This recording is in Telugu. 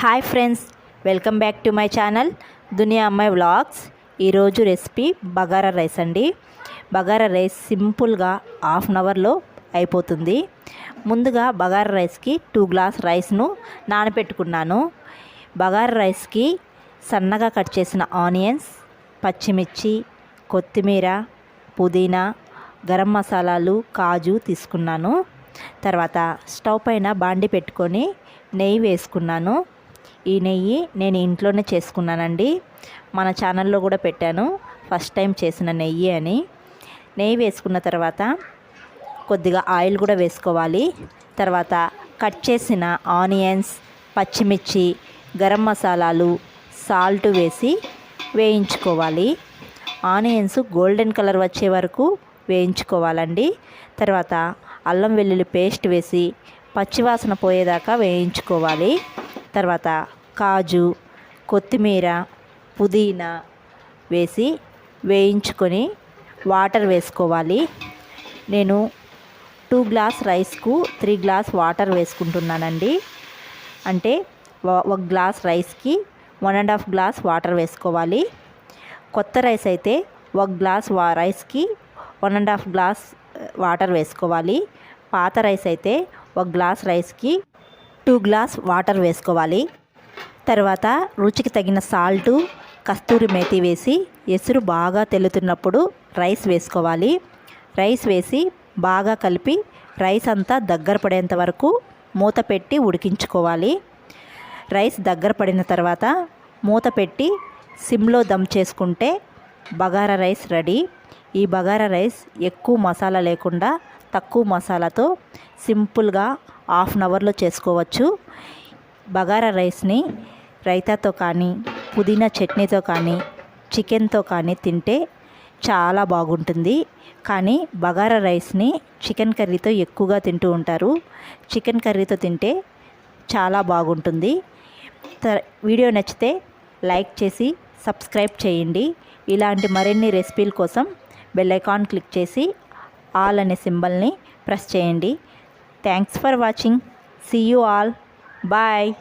Hi friends welcome back to my channel దునియా అమ్మాయి వ్లాగ్స్ ఈరోజు రెసిపీ బగారా రైస్ అండి. బగారా రైస్ సింపుల్గా హాఫ్ అన్ అవర్లో అయిపోతుంది. ముందుగా బగారా రైస్కి టూ గ్లాస్ రైస్ను నానబెట్టుకున్నాను. బగారా రైస్కి సన్నగా కట్ చేసిన ఆనియన్స్ పచ్చిమిర్చి కొత్తిమీర పుదీనా గరం మసాలాలు కాజు తీసుకున్నాను. తర్వాత స్టవ్ పైన బాండి పెట్టుకొని నెయ్యి వేసుకున్నాను. ఈ నెయ్యి నేను ఇంట్లోనే చేసుకున్నానండి. మన ఛానల్లో కూడా పెట్టాను. ఫస్ట్ టైం చేసిన నెయ్యి అని. నెయ్యి వేసుకున్న తర్వాత కొద్దిగా ఆయిల్ కూడా వేసుకోవాలి. తర్వాత కట్ చేసిన ఆనియన్స్ పచ్చిమిర్చి గరం మసాలాలు సాల్ట్ వేసి వేయించుకోవాలి. ఆనియన్స్ గోల్డెన్ కలర్ వచ్చే వరకు వేయించుకోవాలండి. తర్వాత అల్లం వెల్లుల్లి పేస్ట్ వేసి పచ్చివాసన పోయేదాకా వేయించుకోవాలి. తర్వాత కాజు కొత్తిమీర పుదీనా వేసి వేయించుకొని వాటర్ వేసుకోవాలి. నేను టూ గ్లాస్ రైస్కు త్రీ గ్లాస్ వాటర్ వేసుకుంటున్నానండి. అంటే ఒక గ్లాస్ రైస్కి one and half glass water వేసుకోవాలి. కొత్త రైస్ అయితే ఒక గ్లాస్ వా రైస్కి one and half glass water వేసుకోవాలి. పాత రైస్ అయితే ఒక గ్లాస్ రైస్కి టూ గ్లాస్ వాటర్ వేసుకోవాలి. తర్వాత రుచికి తగిన సాల్టు కస్తూరి మేతి వేసి ఎసురు బాగా తెల్లుతున్నప్పుడు రైస్ వేసుకోవాలి. రైస్ వేసి బాగా కలిపి రైస్ అంతా దగ్గర పడేంత వరకు మూత పెట్టి ఉడికించుకోవాలి. రైస్ దగ్గర పడిన తర్వాత మూత పెట్టి సిమ్లో దమ్ చేసుకుంటే బగారా రైస్ రెడీ. ఈ బగారా రైస్ ఎక్కువ మసాలా లేకుండా తక్కువ మసాలాతో సింపుల్గా హాఫ్ అన్ అవర్లో చేసుకోవచ్చు. బగారా రైస్ని రైతాతో కానీ పుదీనా చట్నీతో కానీ చికెన్తో కానీ తింటే చాలా బాగుంటుంది. కానీ బగారా రైస్ని చికెన్ కర్రీతో ఎక్కువగా తింటూ ఉంటారు. చికెన్ కర్రీతో తింటే చాలా బాగుంటుంది. వీడియో నచ్చితే లైక్ చేసి సబ్స్క్రైబ్ చేయండి. ఇలాంటి మరిన్ని రెసిపీల కోసం బెల్ ఐకాన్ క్లిక్ చేసి ఆల్ అనే సింబల్ని ప్రెస్ చేయండి. Thanks for watching see you all bye